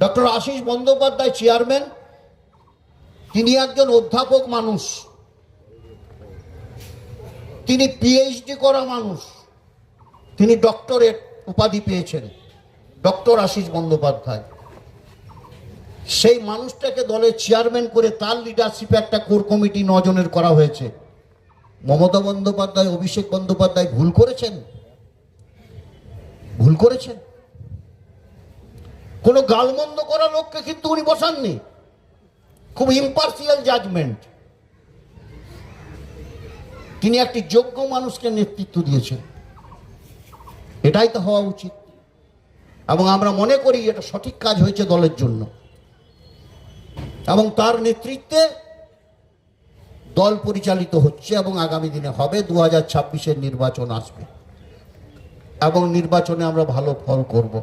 Doctor Ashis Bandyopadhyay chairman, তিনি একজন অধ্যাপক মানুষ। তিনি পিএইচডি করা মানুষ। তিনি ডক্টরেট উপাধি পেয়েছেন ডক্টর আশিস বন্দ্যোপাধ্যায়। সেই মানুষটাকে দলের চেয়ারম্যান করে তার লিডারশিপে একটা কোর কমিটি নজনের করা হয়েছে। মমতা বন্দ্যোপাধ্যায়, অভিষেক বন্দ্যোপাধ্যায় ভুল করেছেন? ভুল করেছেন? কোনো গালমন্দ করা লোককে কিন্তু উনি বসাননি। খুব ইম্পার্সিয়াল জাজমেন্ট তিনি একটি যোগ্য মানুষকে নেতৃত্ব দিয়েছেন। এটাই তো হওয়া উচিত। এবং আমরা মনে করি এটা সঠিক কাজ হয়েছে দলের জন্য। এবং তার নেতৃত্বে দল পরিচালিত হচ্ছে এবং আগামী দিনে হবে। দু হাজার নির্বাচন আসবে। এবং নির্বাচনে আমরা ভালো ফল করব।